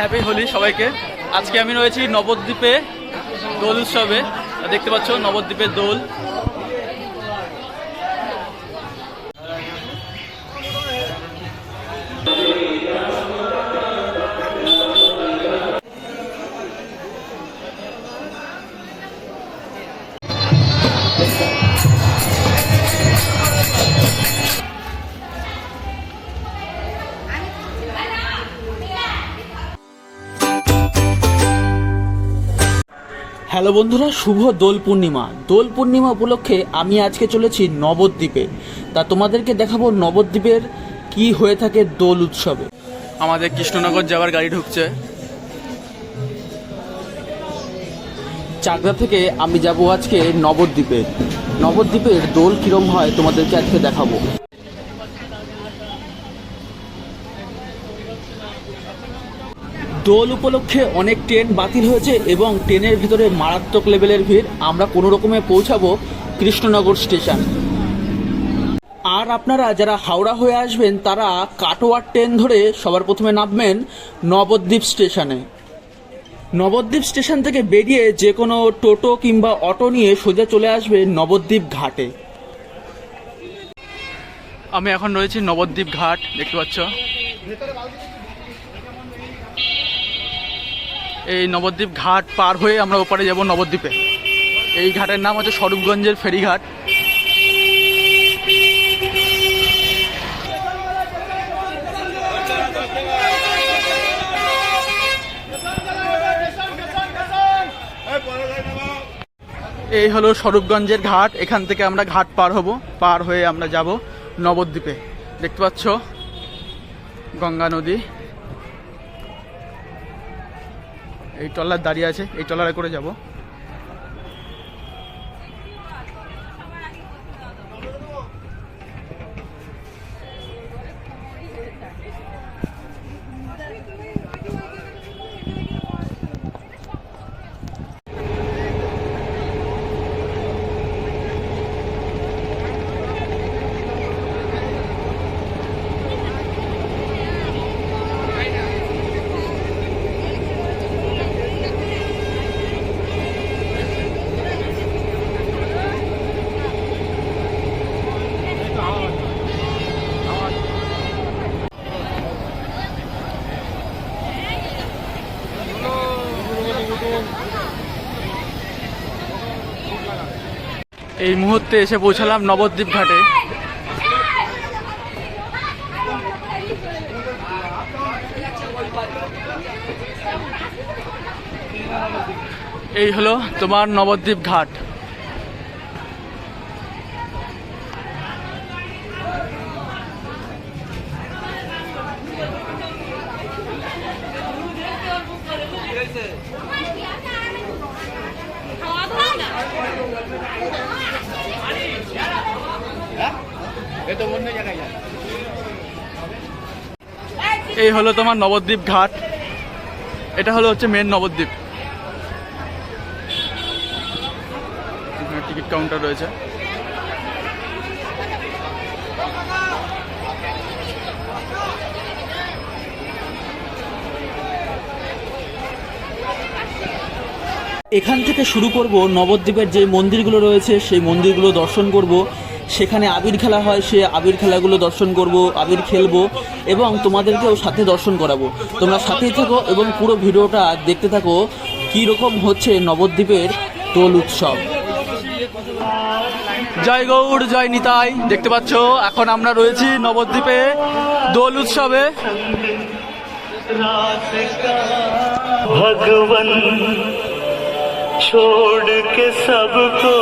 Happy Holi সবাইকে। আজকে আমি রয়েছি নবদ্বীপে দোল উৎসবে। দেখতে পাচ্ছ নবদ্বীপের দোল। হ্যালো বন্ধুরা শুভ দোল পূর্ণিমা। দোল পূর্ণিমা উপলক্ষে আমি আজকে চলেছি নবদ্বীপে। তা তোমাদেরকে দেখাবো নবদ্বীপের কি হয়ে থাকে দোল উৎসবে। আমাদের কৃষ্ণনগর যাওয়ার গাড়ি ঢুকছে। চাকদা থেকে আমি যাব আজকে নবদ্বীপে। নবদ্বীপের দোল কিরম হয় তোমাদেরকে আজকে দেখাবো। দোল উপলক্ষে অনেক ট্রেন বাতিল হয়েছে এবং ট্রেনের ভিতরে মারাত্মক লেভেলের ভিড়। আমরা কোনো রকমে পৌঁছাবো কৃষ্ণনগর স্টেশন। আর আপনারা যারা হাওড়া হয়ে আসবেন, তারা কাটোয়ার ট্রেন ধরে সবার প্রথমে নামবেন নবদ্বীপ স্টেশনে। নবদ্বীপ স্টেশন থেকে বেরিয়ে যে কোনো টোটো কিংবা অটো নিয়ে সোজা চলে আসবে নবদ্বীপ ঘাটে। আমি এখন রয়েছি নবদ্বীপ ঘাট, দেখতে পাচ্ছ? এই নবদ্বীপ ঘাট পার হয়ে আমরা ওপারে যাব নবদ্বীপে। এই ঘাটের নাম হচ্ছে স্বরূপগঞ্জের ফেরিঘাট। এই হলো স্বরূপগঞ্জের ঘাট। এখান থেকে আমরা ঘাট পার হব, পার হয়ে আমরা যাব নবদ্বীপে। দেখতে পাচ্ছ? গঙ্গা নদী। এই ট্রলার দাঁড়িয়ে আছে এই ট্রলারে করে যাব। এই মুহূর্তে এসে পৌঁছালাম নবদ্বীপ ঘাটে। এই হলো তোমার নবদ্বীপ ঘাট এই হলো তোমার নবদ্বীপ ঘাট। এটা হলো হচ্ছে মেন নবদ্বীপ। টিকিট কাউন্টার রয়েছে। এখান থেকে শুরু করব নবদ্বীপের যে মন্দিরগুলো রয়েছে, সেই মন্দিরগুলো দর্শন করব। সেখানে আবির খেলা হয় সে আবির খেলাগুলো দর্শন করব আবির খেলবো এবং তোমাদেরকেও সাথে দর্শন করাবো তোমরা সাথেই থাকো এবং পুরো ভিডিওটা দেখতে থাকো কী রকম হচ্ছে নবদ্বীপের দোল উৎসব জয় গৌড় জয় নিতাই দেখতে পাচ্ছ এখন আমরা রয়েছি নবদ্বীপে দোল উৎসবে भगवन छोड़ के सबको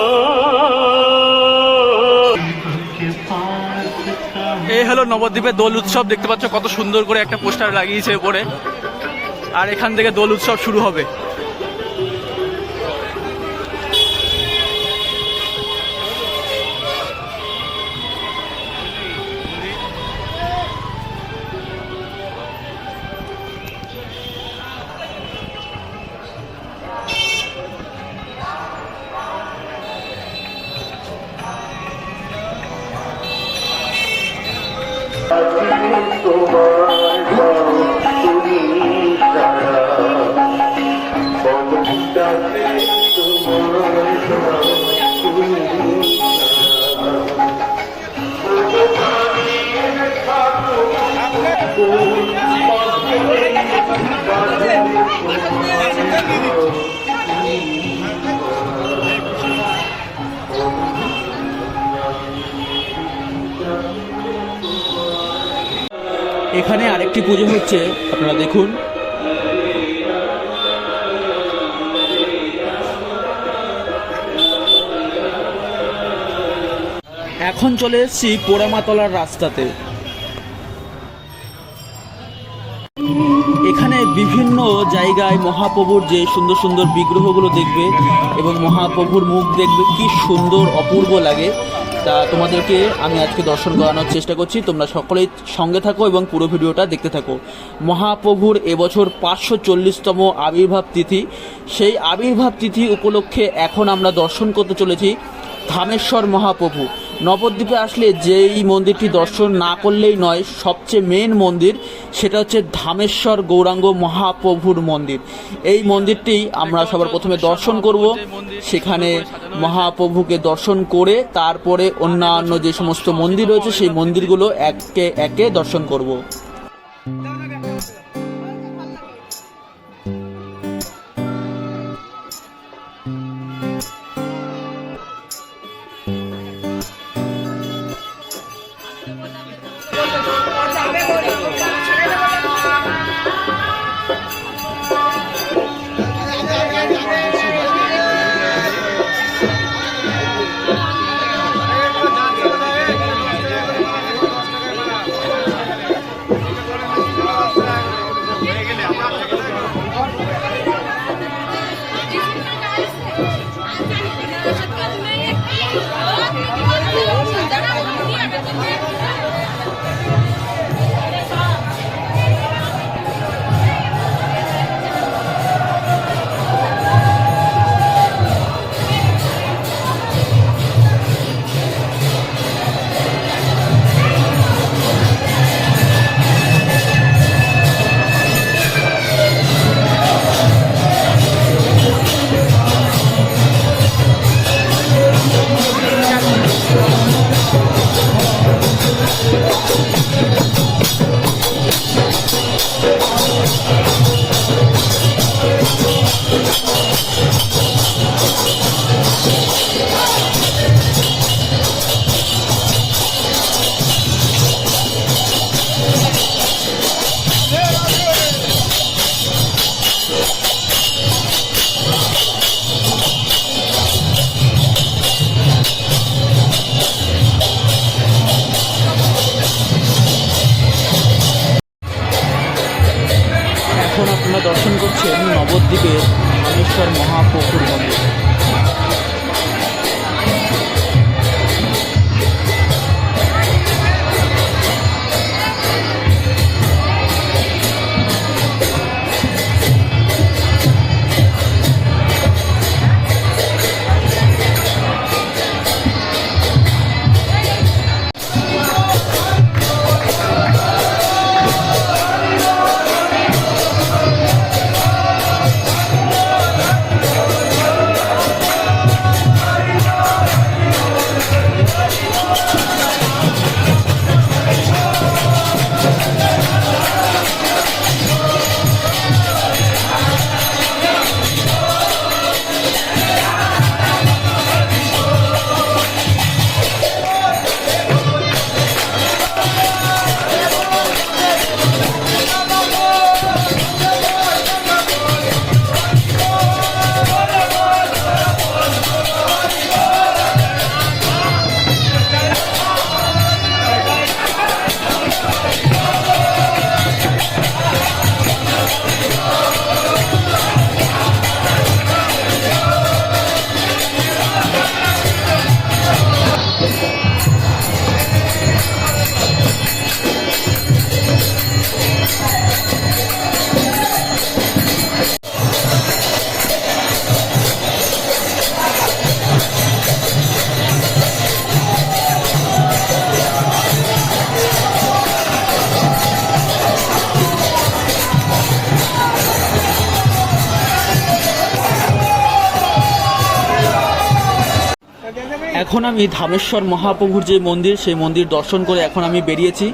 এই হলো নবদ্বীপের দোল উৎসব, দেখতে পাচ্ছ কত সুন্দর করে একটা পোস্টার লাগিয়েছে উপরে। আর এখান থেকে দোল উৎসব শুরু হবে। এখানে আরেকটি পুজো হচ্ছে আপনারা দেখুন। এখন চলে এসেছি পোড়ামাতলার রাস্তাতে। জায়গায় মহাপ্রভুর যে সুন্দর সুন্দর বিগ্রহগুলো দেখবে এবং মহাপ্রভুর মুখ দেখবে, কি সুন্দর, অপূর্ব লাগে। তা তোমাদেরকে আমি আজকে দর্শন করানোর চেষ্টা করছি। তোমরা সকলেই সঙ্গে থাকো এবং পুরো ভিডিওটা দেখতে থাকো। মহাপ্রভুর এবছর পাঁচশো চল্লিশতম আবির্ভাব তিথি। সেই আবির্ভাব তিথি উপলক্ষে এখন আমরা দর্শন করতে চলেছি ধামেশ্বর মহাপ্রভু। নবদ্বীপে আসলে যেই মন্দিরটি দর্শন না করলেই নয়, সবচেয়ে মেন মন্দির, সেটা হচ্ছে ধামেশ্বর গৌরাঙ্গ মহাপ্রভুর মন্দির। এই মন্দিরটি আমরা সবার প্রথমে দর্শন করব। সেখানে মহাপ্রভুকে দর্শন করে তারপরে অন্যান্য যে সমস্ত মন্দির রয়েছে, সেই মন্দিরগুলো একে একে দর্শন করব। দর্শন করছেন নবদ্বীপের মানেশ্বর মহাপ্রভুর মন্দির। এখন আমি ধামেশ্বর মহাপ্রভুর যে মন্দির, সেই মন্দির দর্শন করে এখন আমি বেরিয়েছি।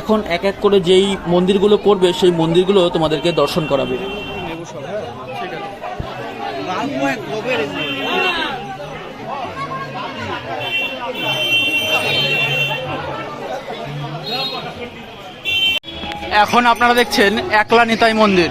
এখন এক এক করে যেই মন্দিরগুলো পড়বে সেই মন্দিরগুলো তোমাদেরকে দর্শন করাবে। এখন আপনারা দেখছেন একলা নিতাই মন্দির।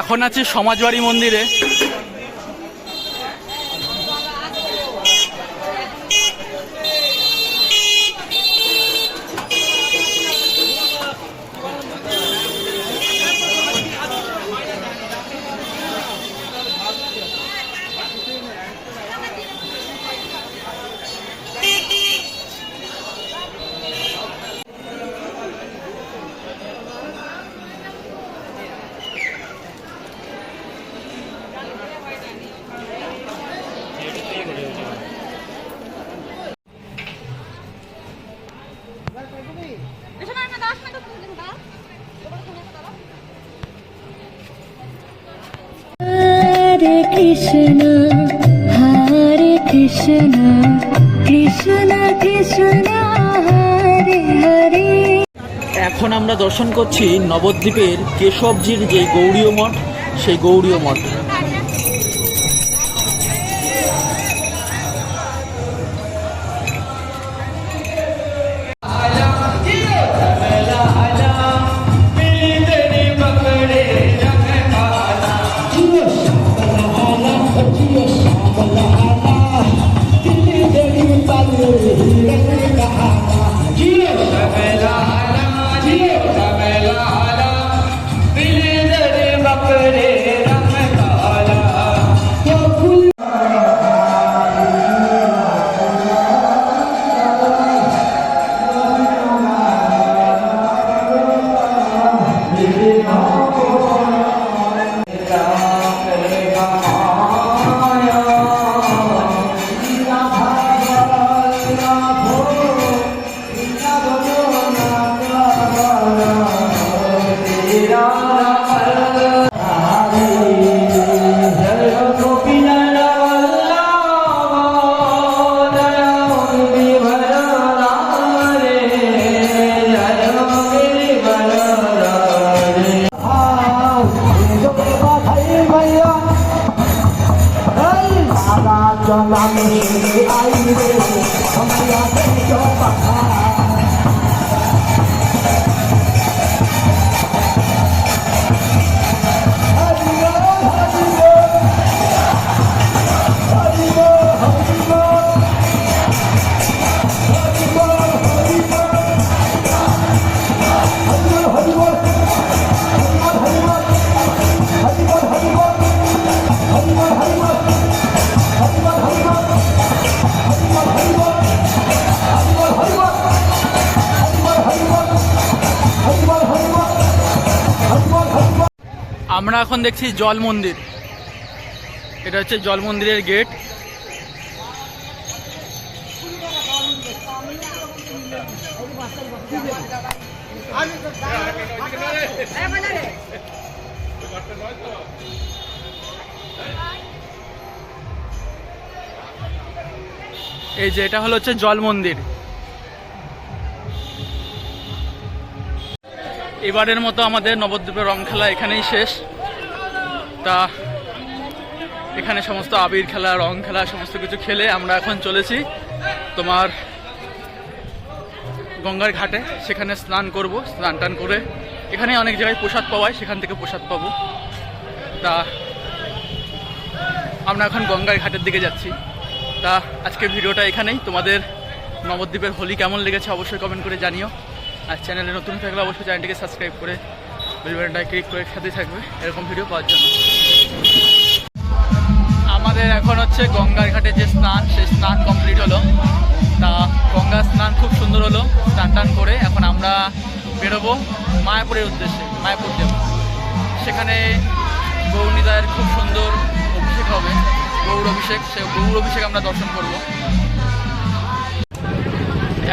এখন আছি সমাজবাড়ি মন্দিরে। দর্শন করছি নবদ্বীপের কেশবজির যে গৌরীয় মঠ সেই গৌরীয় মঠ। আমরা এখন দেখছি জল মন্দির। এটা হচ্ছে জল মন্দিরের গেট। এই যে, এটা হলো হচ্ছে জল মন্দির। এবারের মতো আমাদের নবদ্বীপের রং খেলা এখানেই শেষ। তা এখানে সমস্ত আবির খেলা, রং খেলা, সমস্ত কিছু খেলে আমরা এখন চলেছি তোমার গঙ্গার ঘাটে। সেখানে স্নান করব, স্নান টান করে। এখানে অনেক জায়গায় প্রসাদ পাওয়ায় সেখান থেকে প্রসাদ পাবো। তা আমরা এখন গঙ্গার ঘাটের দিকে যাচ্ছি। তা আজকের ভিডিওটা এখানেই। তোমাদের নবদ্বীপের হোলি কেমন লেগেছে অবশ্যই কমেন্ট করে জানিও। আর চ্যানেলে নতুন থাকলে অবশ্যই চ্যানেলটিকে সাবস্ক্রাইব করে বেল বাটনটায় ক্লিক করে সাথে থাকবে। এরকম ভিডিও পাওয়ার জন্য। আমাদের এখন হচ্ছে গঙ্গার ঘাটে যে স্নান, সেই স্নান কমপ্লিট হলো। তা গঙ্গা স্নান খুব সুন্দর হলো, স্নান টান করে এখন আমরা বেরোবো মায়াপুরের উদ্দেশ্যে, মায়াপুর যাব। সেখানে গৌরনীদায়ের খুব সুন্দর অভিষেক হবে। গৌর অভিষেক, সে গৌর অভিষেক আমরা দর্শন করব।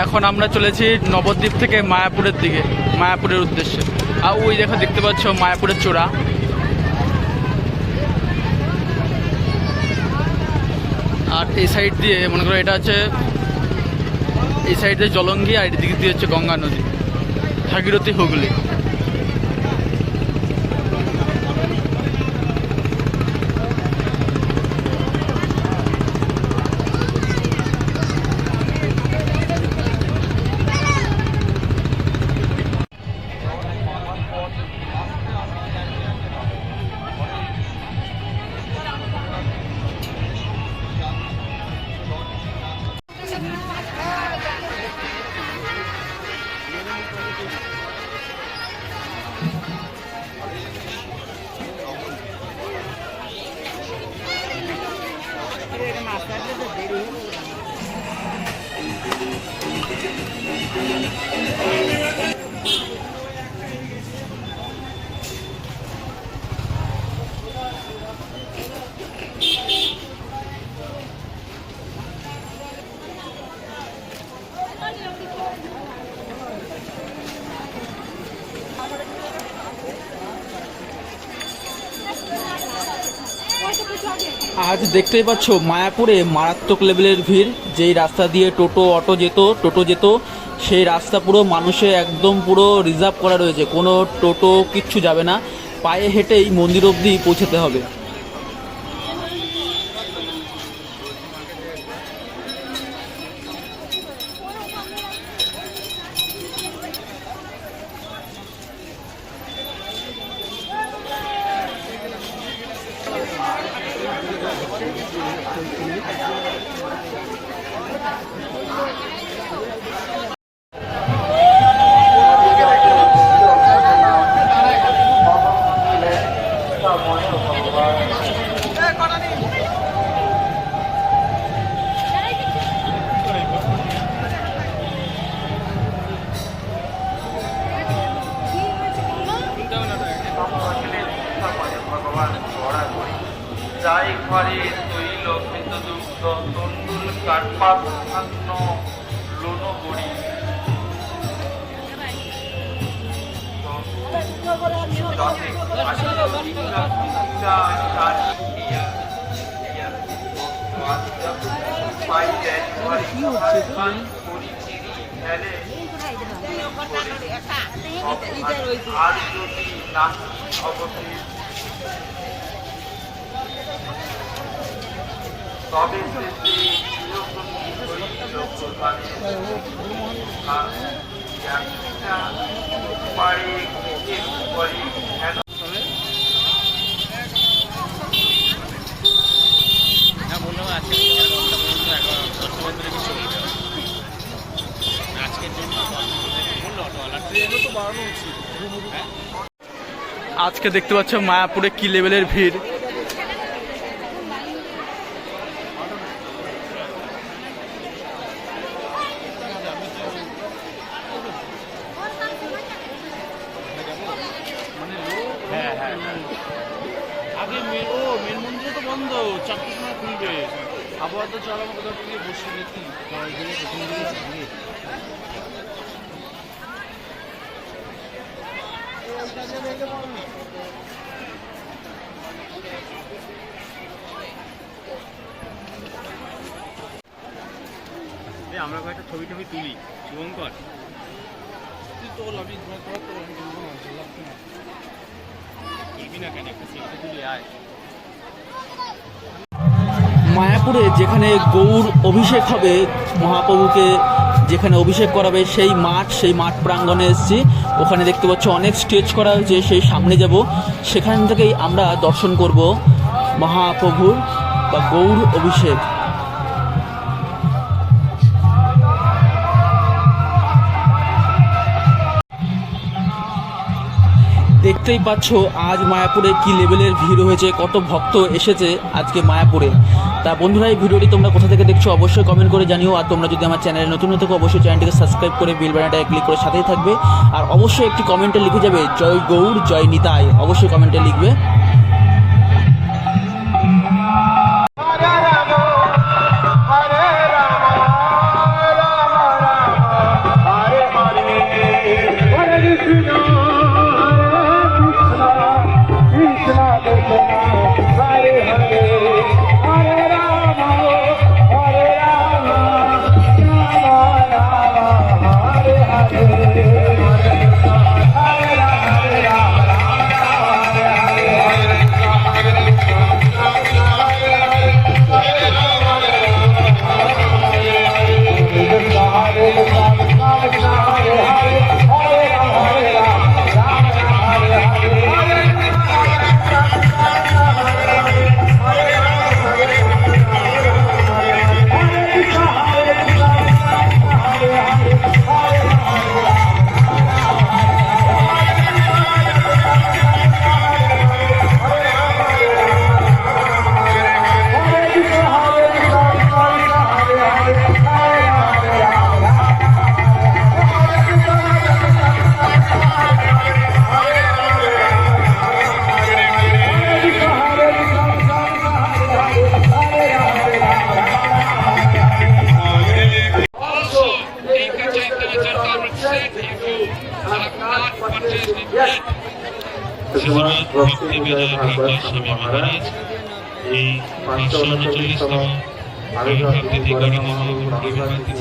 এখন আমরা চলেছি নবদ্বীপ থেকে মায়াপুরের দিকে, মায়াপুরের উদ্দেশ্যে। আর ওই দেখো, দেখতে পাচ্ছ মায়াপুরের চূড়া। আর এই সাইড দিয়ে মনে করো এটা হচ্ছে, এই সাইড দিয়ে জলঙ্গি আর এদিক দিয়ে হচ্ছে গঙ্গা নদী, ভাগীরথী হুগলি। আজ দেখতেই পাচ্ছ মায়াপুরে মারাত্মক লেভেলের ভিড়। যেই রাস্তা দিয়ে টোটো, অটো যেত, টোটো যেত, সেই রাস্তা পুরো মানুষে একদম পুরো রিজার্ভ করা রয়েছে। কোনো টোটো কিচ্ছু যাবে না। পায়ে হেঁটেই মন্দির অবধি পৌঁছাতে হবে। তবে কোরবানের পারে নিজে করে হেন আজকে দেখতে পাচ্ছ মায়াপুরে কি লেভেলের ভিড়? আবহাওয়া তো কোথাও থেকে বসে প্রথম দিকে ভিড়। এই আমরা কয়েকটা ছবি টবি তুলি। শুভঙ্কর। তুই তো তোর আমি তুলবো না না কেন? একটা তুলি, আয়। মায়াপুরে যেখানে গৌর অভিষেক হবে, মহাপ্রভুকে যেখানে অভিষেক করাবে, সেই মাঠ সেই মাঠ প্রাঙ্গণে এসেছি। ওখানে দেখতে পাচ্ছ অনেক স্টেজ করা হয়েছে, সেই সামনে যাব। সেখান থেকেই আমরা দর্শন করব মহাপ্রভুর বা গৌর অভিষেক। দেখতেই পাচ্ছ আজ মায়াপুরে কি লেভেলের ভিড় হয়েছে, কত ভক্ত এসেছে আজকে মায়াপুরে। তা বন্ধুরা, এই ভিডিওটি তোমরা কোথা থেকে দেখছ অবশ্যই কমেন্ট করে জানিও। আর তোমরা যদি আমার চ্যানেলে নতুন হতে অবশ্যই চ্যানেলটিকে সাবস্ক্রাইব করে বিল বাটনটায় ক্লিক করে সাথেই থাকবে। আর অবশ্যই একটি কমেন্টে লিখে যাবে, জয় গৌর জয় নিতাই। অবশ্যই কমেন্টে লিখবে।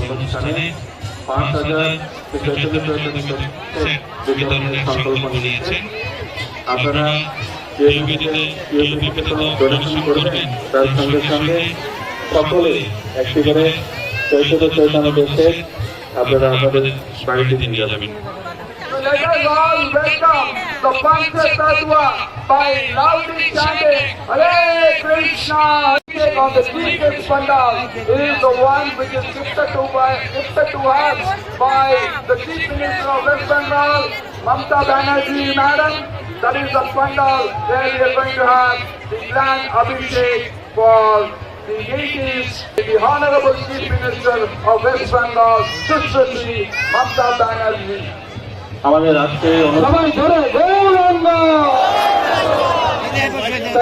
অনুষ্ঠানে পাঁচ হাজার বিতরণের সংকল্প নিয়েছেন আপনারা ডোনেশন করবেন তার সঙ্গে সঙ্গে সকলে একটি করে চৈতন্য চৈতন্য দেশে আপনারা আমাদের বাড়িতে নিয়ে যাবেন Let us on the deepest pandal. It is the one which is gifted to, by, gifted to us by the Chief Minister of West Bengal, Mamta Banerjee Madam. That is the pandal where we are going to have the grand Abhishek for the deities, the Honorable Chief Minister of West Bengal, Sister Shri Mamta Banerjee. আমাদের আজকে সবাই ধরে গৌরঙ্গ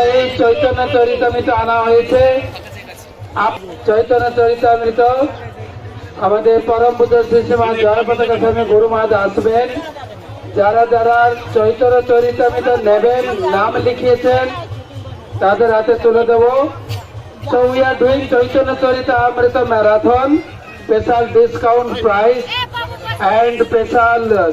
এই চৈতন্য চরিতামৃত আনা হয়েছে চৈতন্য চরিতামৃত আমাদের পরম বুদ্ধ শ্রীমা জয় পতাকা স্বামী গুরু মহারাজ আসবেন যারা যারা চৈতন্য চরিতামৃত নেবেন নাম লিখিয়েছেন তাদের হাতে তুলে দেব So we are doing Chaitanya Charita Amrita Marathon, special discount price and special uh,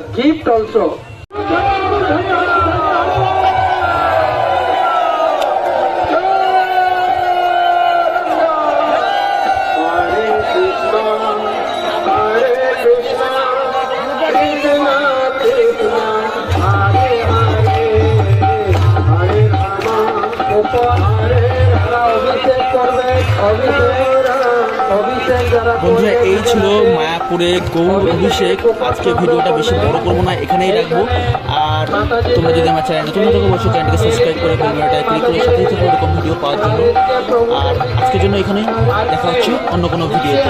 বন্ধুরা, এই ছিল মায়াপুরে গৌর অভিষেক। আজকে ভিডিওটা বেশি বড় করব না, এখানেই রাখব। আর তোমরা যদি আমার চ্যানেল নতুন থাকো, অবশ্যই চ্যানেলকে সাবস্ক্রাইব করে বেলবাটনটা ক্লিক করে সাথেই থাকো এরকম ভিডিও পাওয়ার জন্য। আর আজকের জন্য এখানে দেখা হচ্ছে অন্য কোনো ভিডিওতে